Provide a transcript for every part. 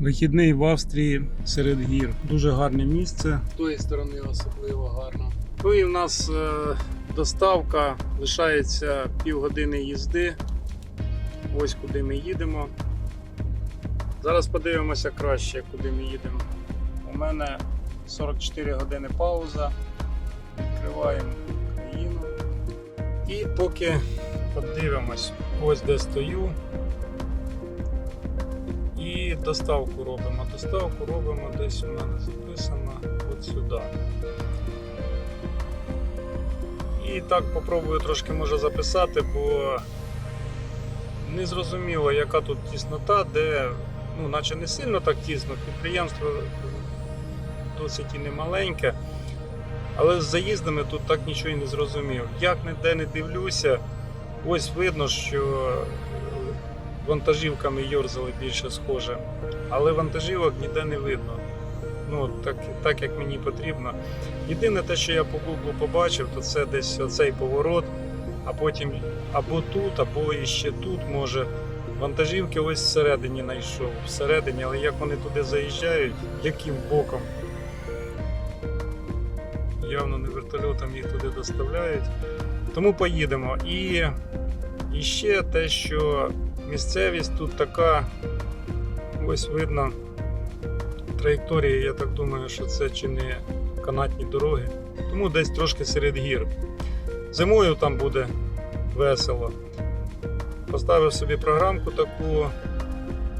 Вихідний в Австрії серед гір. Дуже гарне місце. З тої сторони особливо гарно. Ну і в нас е, доставка лишається півгодини їзди. Ось куди ми їдемо. Зараз подивимося краще, куди ми їдемо. У мене 44 години пауза. Відкриваємо країну. І поки подивимось, ось де стою. Доставку робимо. Доставку робимо десь у мене записано от сюди. І так попробую трошки може записати, бо не зрозуміло, яка тут тіснота, де, ну, наче не сильно так тісно, підприємство досить і немаленьке. Але з заїздами тут так нічого і не зрозумів. Як ніде не дивлюся, ось видно, що вантажівками йорзали більше схоже. Але вантажівок ніде не видно. Ну, так, так як мені потрібно. Єдине те, що я по Google побачив, то це десь оцей поворот, а потім або тут, або іще тут може. Вантажівки ось всередині знайшов. Всередині, але як вони туди заїжджають, яким боком. Явно не вертольотом їх туди доставляють. Тому поїдемо. І, і ще те, що місцевість тут така, ось видно траєкторії, я так думаю, що це чи не канатні дороги. Тому десь трошки серед гір. Зимою там буде весело. Поставив собі програмку таку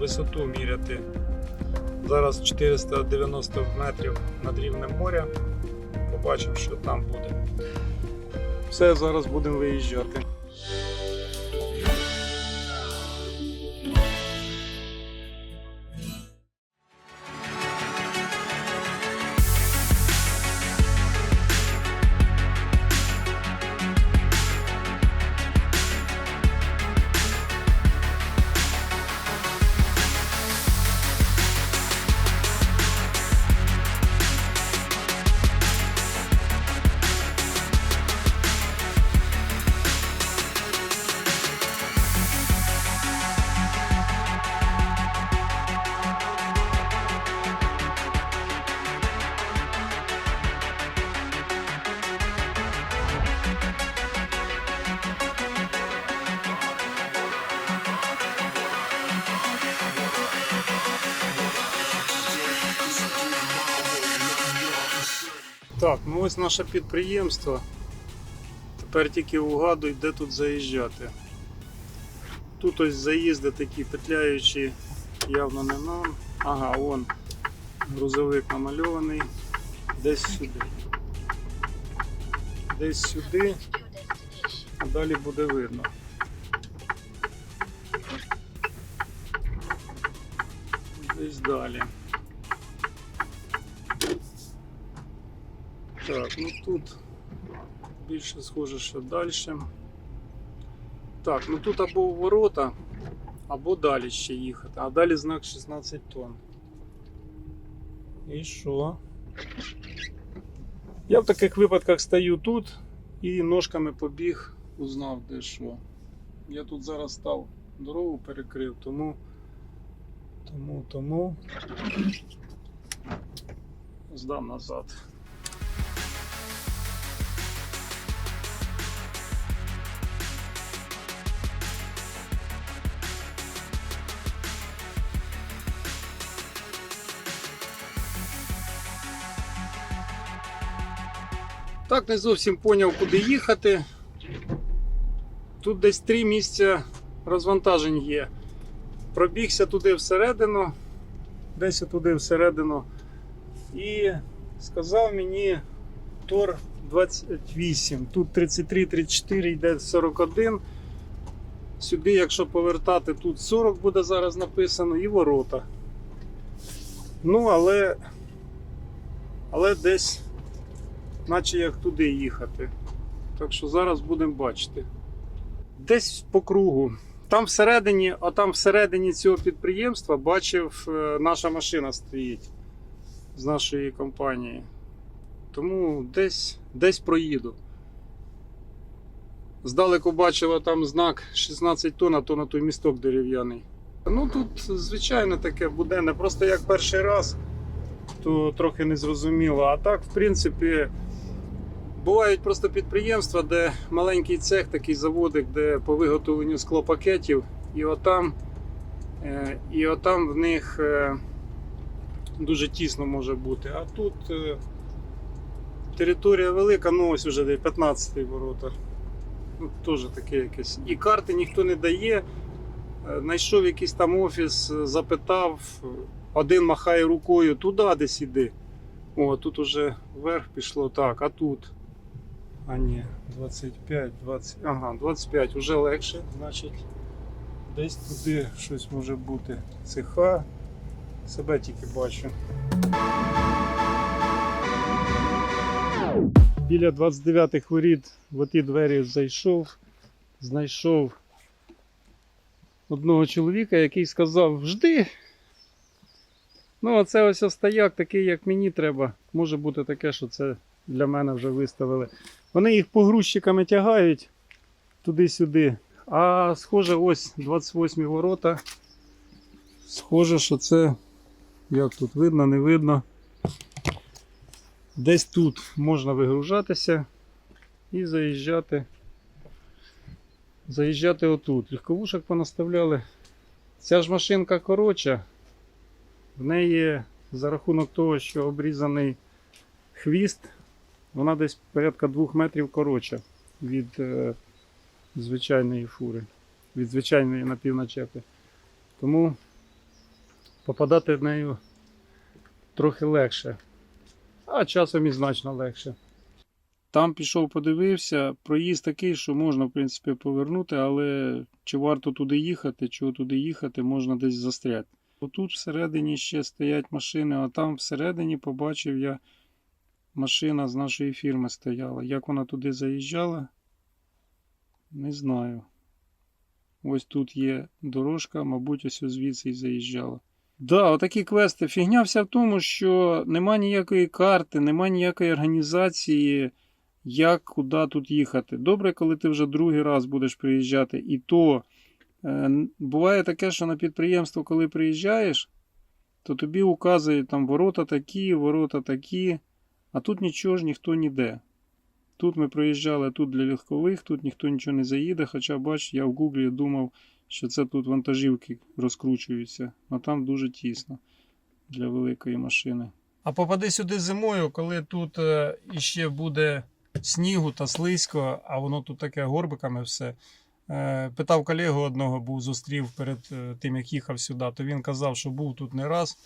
висоту міряти. Зараз 490 метрів над рівнем моря. Побачимо, що там буде. Все, зараз будемо виїжджати. Так, ну ось наше підприємство. Тепер тільки угадуй, де тут заїжджати. Тут ось заїзди такі петляючі, явно не нам. Ага, вон грузовик намальований. Десь сюди. Десь сюди, а далі буде видно. Десь далі. Так, ну тут більше схоже, що далі. Так, ну тут або ворота, або далі ще їхати. А далі знак 16 тонн. І що? Я в таких випадках стою тут і ножками побіг, узнав де що. Я тут зараз став дорогу перекрив, тому тому, тому здам назад. Так, не зовсім поняв, куди їхати. Тут десь три місця розвантажень є. Пробігся туди всередину, десь туди всередину. І сказав мені Тор 28. Тут 33, 34, йде 41. Сюди, якщо повертати, тут 40 буде зараз написано і ворота. Ну, але, але десь наче як туди їхати. Так що зараз будемо бачити. Десь по кругу. Там всередині, а там всередині цього підприємства бачив, е, наша машина стоїть з нашої компанії. Тому десь, десь проїду. Здалеку бачила там знак 16 тонн, а то на той місток дерев'яний. Ну тут, звичайно, таке буденне. Просто як перший раз, то трохи незрозуміло. А так, в принципі, бувають просто підприємства, де маленький цех, такий заводик, де по виготовленню склопакетів, і отам, е, і отам в них е, дуже тісно може бути. А тут е, територія велика, ну ось вже де 15 ворота. Ну, теж таке якесь. І карти ніхто не дає. Знайшов якийсь там офіс, запитав, один махає рукою туди десь іди. О, тут уже вверх пішло так, а тут. А ні, 25, 20. Ага, 25, уже легше, значить. Десь туди щось може бути. Цеха. Себе тільки бачу. Біля 29-х воріт в ті двері зайшов, знайшов одного чоловіка, який сказав: жди. Ну, а ось стояк, такий, як мені треба. Може бути таке, що це для мене вже виставили. Вони їх погрузчиками тягають туди-сюди. А схоже, ось 28 ворота. Схоже, що це. Як тут видно, не видно. Десь тут можна вигружатися і заїжджати. Заїжджати отут. Легковушок понаставляли. Ця ж машинка коротша. В неї за рахунок того, що обрізаний хвіст, вона десь порядка 2 метрів коротша від е, звичайної фури, від звичайної напівначепи. Тому попадати в нею трохи легше, а часом і значно легше. Там пішов, подивився, проїзд такий, що можна, в принципі, повернути, але чи варто туди їхати, чого туди їхати, можна десь застряти. Отут всередині ще стоять машини, а там всередині побачив я машина з нашої фірми стояла. Як вона туди заїжджала, не знаю. Ось тут є дорожка, мабуть, ось звідси і заїжджала. Да, отакі квести. Фігня вся в тому, що нема ніякої карти, нема ніякої організації, як куди тут їхати. Добре, коли ти вже другий раз будеш приїжджати, і то. Е, Буває таке, що на підприємство, коли приїжджаєш, то тобі указують там ворота такі, ворота такі, а тут нічого ж ніхто ніде. Тут ми проїжджали тут для легкових, тут ніхто нічого не заїде, хоча, бач, я в Гуглі думав, що це тут вантажівки розкручуються, а там дуже тісно для великої машини. А попади сюди зимою, коли тут е, іще буде снігу та слизько, а воно тут таке горбиками все. Е, Питав колегу одного, був зустрів перед е, тим, як їхав сюди, то він казав, що був тут не раз.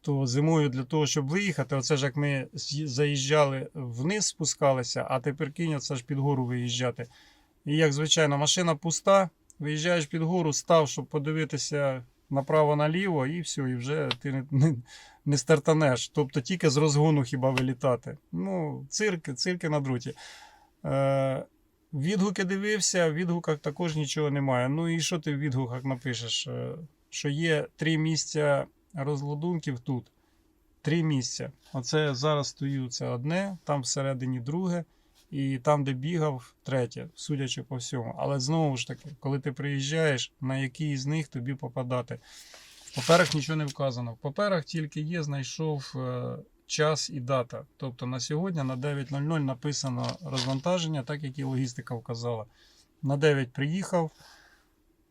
То зимою для того, щоб виїхати, оце ж як ми заїжджали вниз, спускалися, а тепер це ж під гору виїжджати. І як звичайно, машина пуста, виїжджаєш під гору, став, щоб подивитися направо-наліво, і все, і вже ти не, не, не стартанеш. Тобто тільки з розгону хіба вилітати. Ну, цирки, цирки на друті. Е, Відгуки дивився, в відгуках також нічого немає. Ну і що ти в відгуках напишеш? Е, Що є три місця розладунків тут. Три місця. Оце зараз стою, це одне, там всередині друге, і там, де бігав, третє, судячи по всьому. Але знову ж таки, коли ти приїжджаєш, на який з них тобі попадати. В паперах нічого не вказано. В паперах тільки є, знайшов е, час і дата. Тобто на сьогодні на 9.00 написано розвантаження, так як і логістика вказала. На 9 приїхав.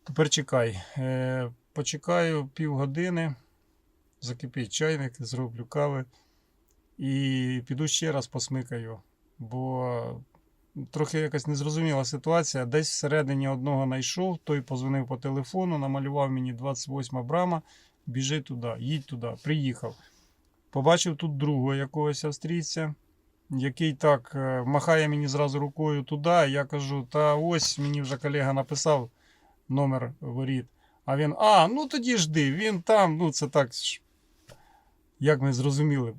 Тепер чекай. Е, почекаю півгодини, закипить чайник, зроблю кави і піду ще раз посмикаю. Бо трохи якась незрозуміла ситуація. Десь всередині одного знайшов, той позвонив по телефону, намалював мені 28 брама, біжи туди, їдь туди, приїхав. Побачив тут другого якогось австрійця, який так е, махає мені зразу рукою туди. Я кажу, та ось мені вже колега написав номер воріт. А він, а, ну тоді жди, він там, ну це так, як ми зрозуміли,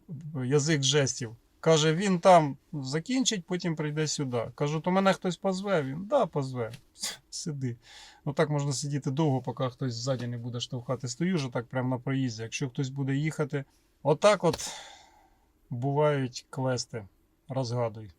язик жестів. Каже, він там закінчить, потім прийде сюди. Кажу, то мене хтось позве. Він, да, позве. Сиди. Ну так можна сидіти довго, поки хтось ззаді не буде штовхати. Стою вже так прямо на проїзді. Якщо хтось буде їхати, отак от бувають квести. Розгадуй.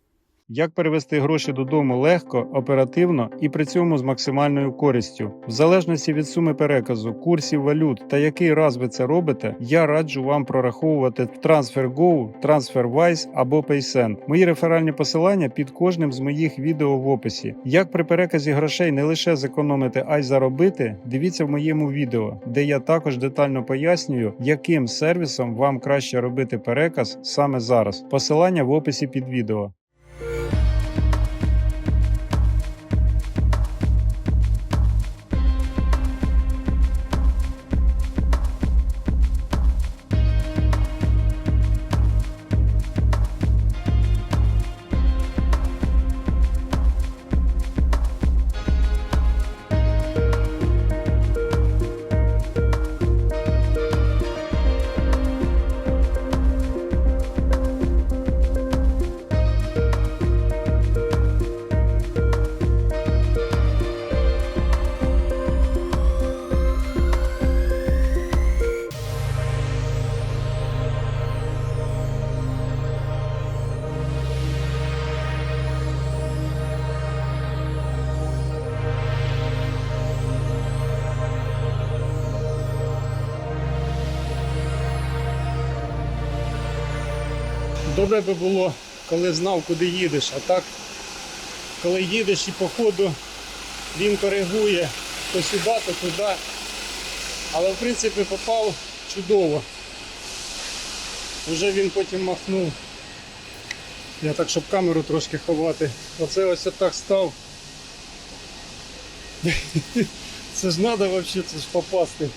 Як перевести гроші додому легко, оперативно і при цьому з максимальною користю. В залежності від суми переказу, курсів валют та який раз ви це робите, я раджу вам прораховувати TransferGo, TransferWise або PaySend. Мої реферальні посилання під кожним з моїх відео в описі. Як при переказі грошей не лише зекономити, а й заробити, дивіться в моєму відео, де я також детально пояснюю, яким сервісом вам краще робити переказ саме зараз. Посилання в описі під відео. Добре би було, коли знав, куди їдеш. А так, коли їдеш і по ходу він коригує то сюди, то туди. Але в принципі попав чудово. Вже він потім махнув. Я так, щоб камеру трошки ховати. Оце ось отак став. Це ж треба взагалі, це ж попасти.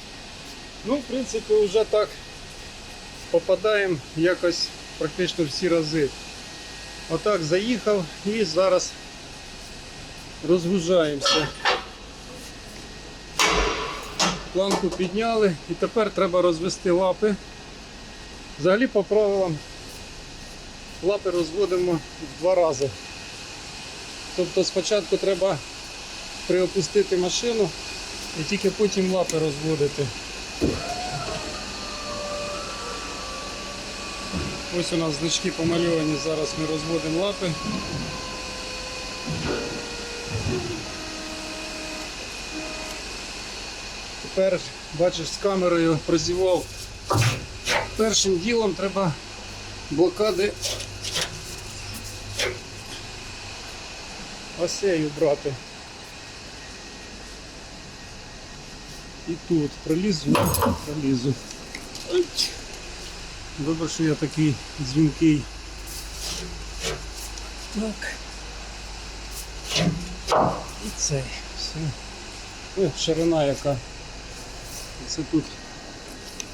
Ну, в принципі, вже так попадаємо якось практично всі рази. Отак заїхав і зараз розгружаємося. Планку підняли і тепер треба розвести лапи. Взагалі по правилам лапи розводимо в два рази. Тобто спочатку треба приопустити машину і тільки потім лапи розводити. Ось у нас значки помальовані, зараз ми розводимо лапи. Тепер, бачиш, з камерою прозівав. Першим ділом треба блокади осею брати. І тут пролізу, пролізу. Добре, що я такий дзвінкий. Так. І цей. Все. Ой, ширина яка. Це тут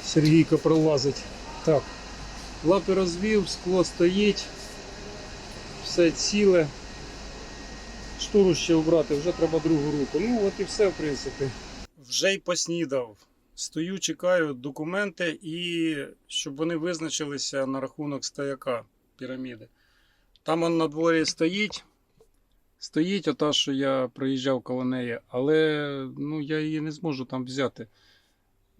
Сергійко пролазить. Так. Лапи розвів, скло стоїть. Все ціле. Штору ще обрати, вже треба другу руку. Ну от і все, в принципі. Вже й поснідав. Стою, чекаю документи і щоб вони визначилися на рахунок стояка піраміди. Там он на дворі стоїть. Стоїть ота, що я проїжджав коло неї, але ну, я її не зможу там взяти.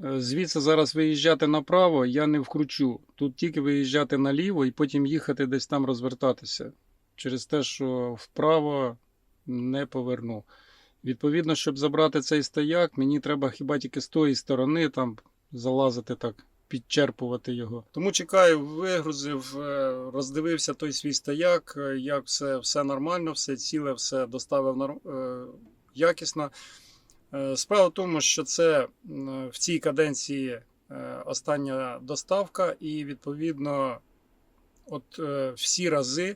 Е, Звідси зараз виїжджати направо я не вкручу. Тут тільки виїжджати наліво і потім їхати десь там розвертатися. Через те, що вправо не поверну. Відповідно, щоб забрати цей стояк, мені треба хіба тільки з тої сторони там залазити так, підчерпувати його. Тому чекаю, вигрузив, е, роздивився той свій стояк, е, як все, все нормально, все ціле, все доставив нор- е, якісно. Справа в тому, що це в цій каденції остання доставка, і відповідно, от всі рази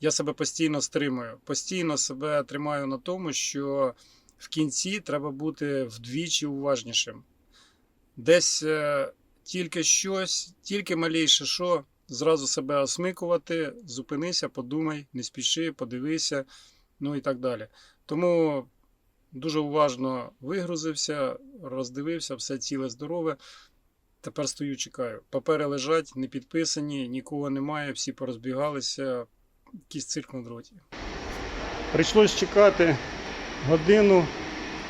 я себе постійно стримую. Постійно себе тримаю на тому, що в кінці треба бути вдвічі уважнішим. Десь е, тільки щось, тільки малейше що, зразу себе осмикувати, зупинися, подумай, не спіши, подивися, ну і так далі. Тому дуже уважно вигрузився, роздивився, все ціле здорове. Тепер стою, чекаю. Папери лежать, не підписані, нікого немає, всі порозбігалися. Якийсь цирк на дроті. Прийшлось чекати годину,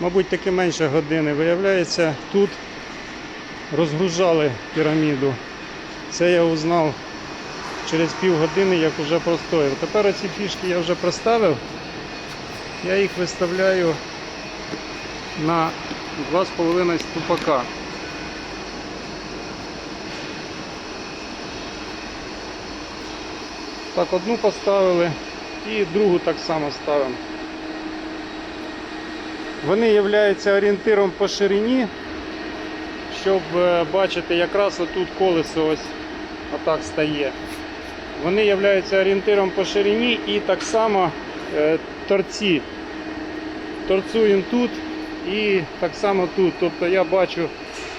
мабуть, таки менше години. Виявляється, тут розгружали піраміду. Це я узнав через півгодини як вже простояв. Тепер оці фішки я вже проставив. Я їх виставляю на 2,5 ступака. Так, одну поставили і другу так само ставимо. Вони являються орієнтиром по ширині, щоб е, бачити, якраз отут колесо ось отак стає. Вони являються орієнтиром по ширині і так само е, торці. Торцуємо тут і так само тут. Тобто я бачу,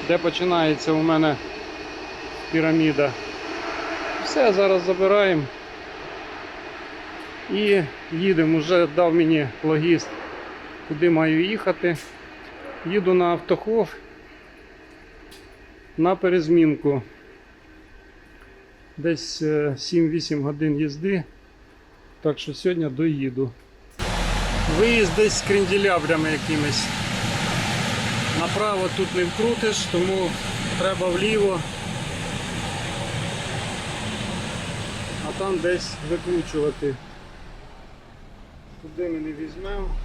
де починається у мене піраміда. Все, зараз забираємо і їдемо. Вже дав мені логіст, куди маю їхати. Їду на автохов на перезмінку. Десь е, 7-8 годин їзди. Так що сьогодні доїду. Виїзд десь з кренделябрями якимись. Направо тут не вкрутиш, тому треба вліво. А там десь викручувати. Туди ми не візьмемо,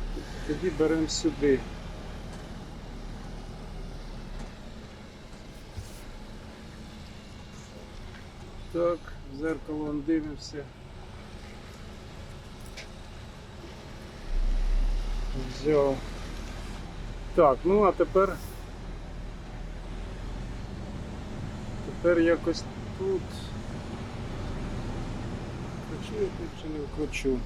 тоді беремо сюди. Так, в зеркало дивимося. Взяв. Так, ну а тепер. Тепер якось тут. Тут чи не вкручу?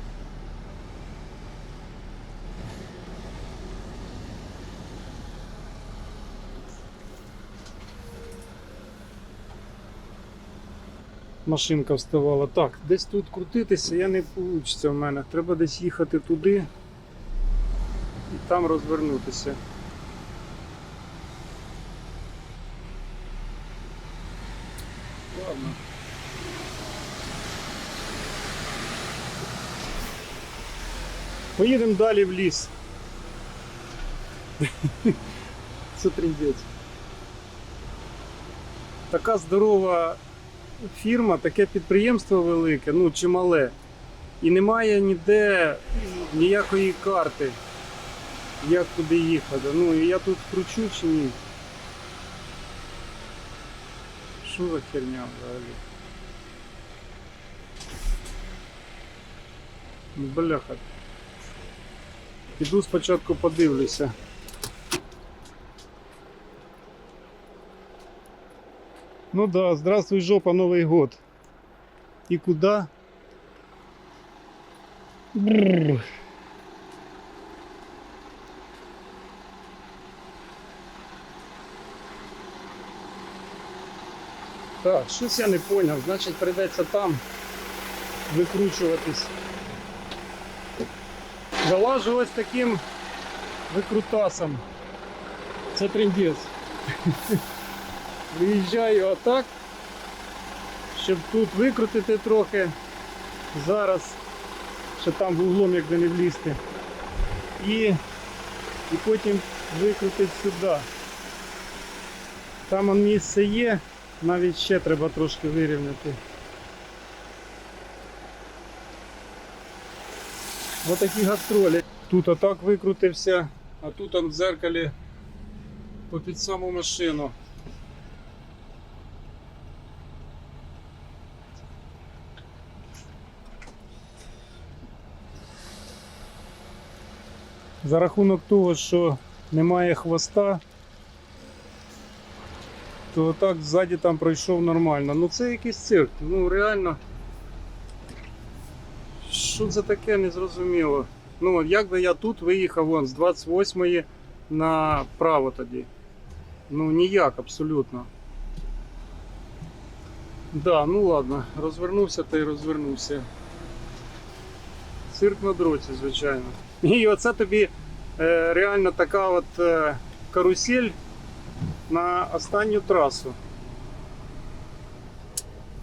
Машинка вставала. Так, десь тут крутитися я не вийде в мене. Треба десь їхати туди і там розвернутися. Ладно. Поїдемо далі в ліс. Це трендець. Така здорова фірма, таке підприємство велике, ну чимале. І немає ніде ніякої карти, як куди їхати. Ну і я тут кручу чи ні. Що за херня взагалі? Ну, Бляха. Піду спочатку подивлюся. Ну да, здравствуй, жопа, Новый год. И куда? Бррр. Так, щось я не поняв, значить прийдеться там викручуватись. Залажу ось таким викрутасом. Це трендець. Виїжджаю отак, щоб тут викрутити трохи. Зараз ще там в углом як не влізти. І, і потім викрутити сюди. Там місце є, навіть ще треба трошки вирівняти. Ось такі гастролі. Тут отак викрутився, а тут в дзеркалі попід саму машину. За рахунок того, що немає хвоста, то так ззаді там пройшов нормально. Ну це якийсь цирк. Ну реально. Що це таке незрозуміло. Ну як би я тут виїхав вон з 28-ї направо тоді. Ну ніяк абсолютно. Да, ну ладно, розвернувся та й розвернувся. Цирк на дроті, звичайно. І оце тобі е, реально така от е, карусель на останню трасу.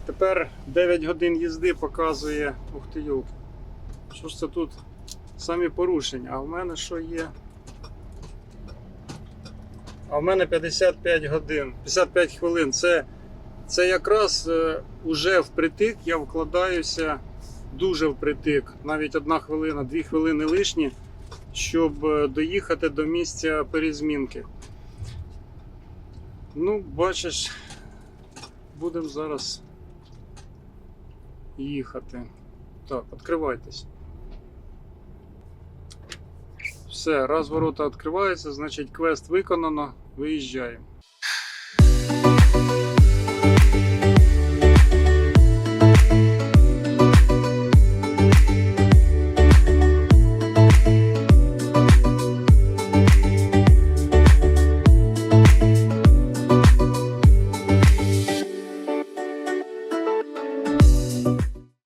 Тепер 9 годин їзди показує. Ух ти йолки. Що ж це тут? Самі порушення. А в мене що є? А в мене 55 годин, 55 хвилин. Це, це якраз е, уже впритик я вкладаюся дуже впритик. Навіть одна хвилина, дві хвилини лишні, щоб е, доїхати до місця перезмінки. Ну, бачиш, будемо зараз їхати. Так, відкривайтесь. Все, раз ворота відкриваються, значить квест виконано, виїжджаємо.